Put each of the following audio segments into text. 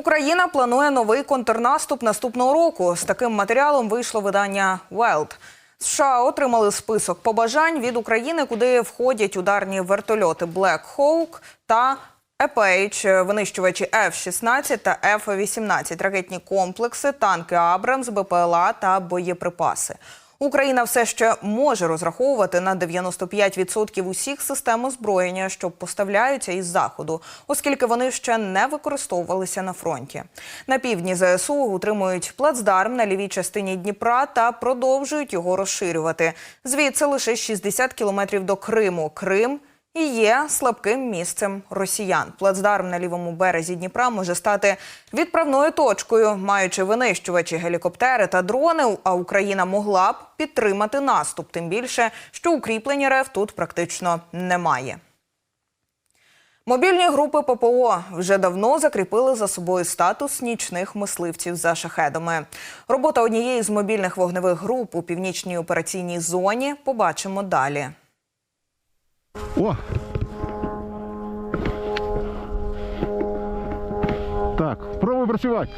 Україна планує новий контрнаступ наступного року. З таким матеріалом вийшло видання Welt. США отримали список побажань від України, куди входять ударні вертольоти Black Hawk та Apache, винищувачі F-16 та F-18, ракетні комплекси, танки Абрамс, БПЛА та боєприпаси. Україна все ще може розраховувати на 95% усіх систем озброєння, що поставляються із заходу, оскільки вони ще не використовувалися на фронті. На півдні ЗСУ утримують плацдарм на лівій частині Дніпра та продовжують його розширювати. Звідси лише 60 кілометрів до Криму. Крим і є слабким місцем росіян. Плацдарм на лівому березі Дніпра може стати відправною точкою, маючи винищувачі, гелікоптери та дрони. А Україна могла б підтримати наступ, тим більше, що укріплення РФ тут практично немає. Мобільні групи ППО вже давно закріпили за собою статус нічних мисливців за шахедами. Робота однієї з мобільних вогневих груп у північній операційній зоні побачимо далі. О! Так, пробуй працювати.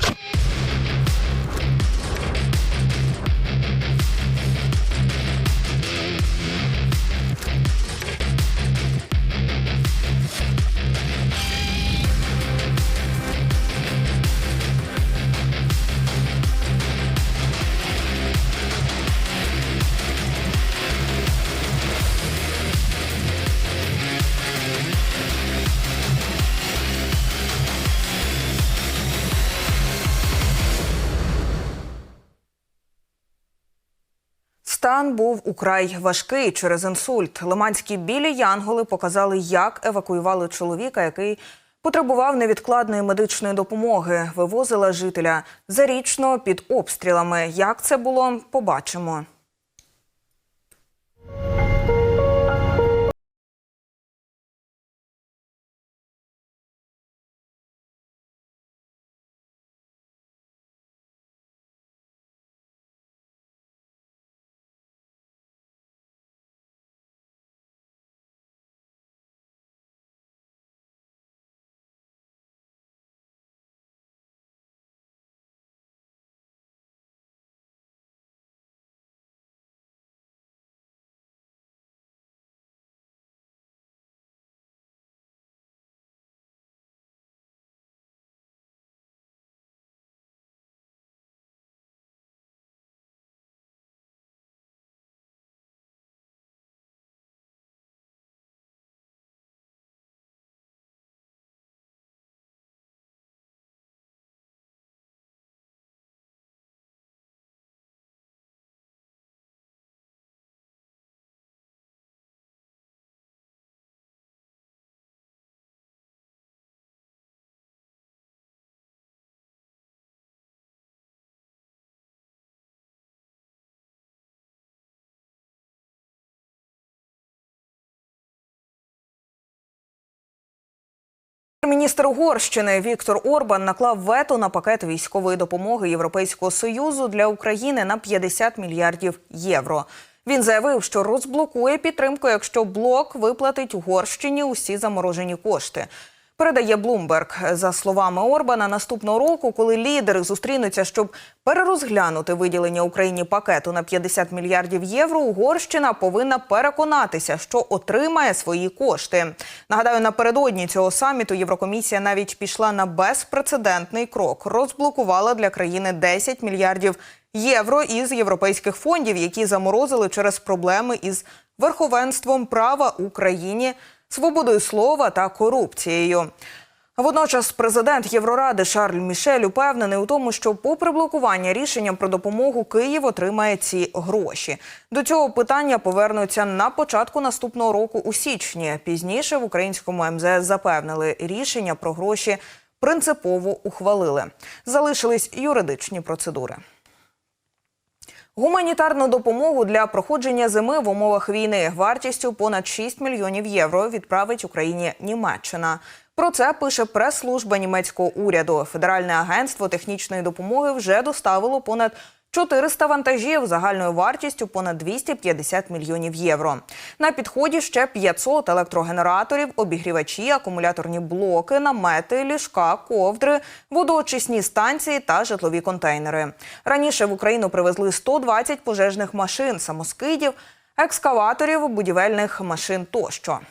Стан був украй важкий через інсульт. Лиманські білі янголи показали, як евакуювали чоловіка, який потребував невідкладної медичної допомоги. Вивозила жителя зарічно під обстрілами. Як це було, побачимо. Міністр Угорщини Віктор Орбан наклав вето на пакет військової допомоги Європейського союзу для України на 50 мільярдів євро. Він заявив, що розблокує підтримку, якщо блок виплатить Угорщині усі заморожені кошти. Передає Блумберг. За словами Орбана, наступного року, коли лідери зустрінуться, щоб перерозглянути виділення Україні пакету на 50 мільярдів євро, Угорщина повинна переконатися, що отримає свої кошти. Нагадаю, напередодні цього саміту Єврокомісія навіть пішла на безпрецедентний крок. Розблокувала для країни 10 мільярдів євро із європейських фондів, які заморозили через проблеми із верховенством права Україні свободою слова та корупцією. Водночас президент Євроради Шарль Мішель упевнений у тому, що попри блокування рішенням про допомогу Київ отримає ці гроші. До цього питання повернуться на початку наступного року у січні. Пізніше в українському МЗС запевнили, рішення про гроші принципово ухвалили. Залишились юридичні процедури. Гуманітарну допомогу для проходження зими в умовах війни вартістю понад 6 мільйонів євро відправить Україні Німеччина. Про це пише прес-служба німецького уряду. Федеральне агентство технічної допомоги вже доставило понад 400 вантажів загальною вартістю понад 250 мільйонів євро. На підході ще 500 електрогенераторів, обігрівачі, акумуляторні блоки, намети, ліжка, ковдри, водоочисні станції та житлові контейнери. Раніше в Україну привезли 120 пожежних машин, самоскидів, екскаваторів, будівельних машин тощо.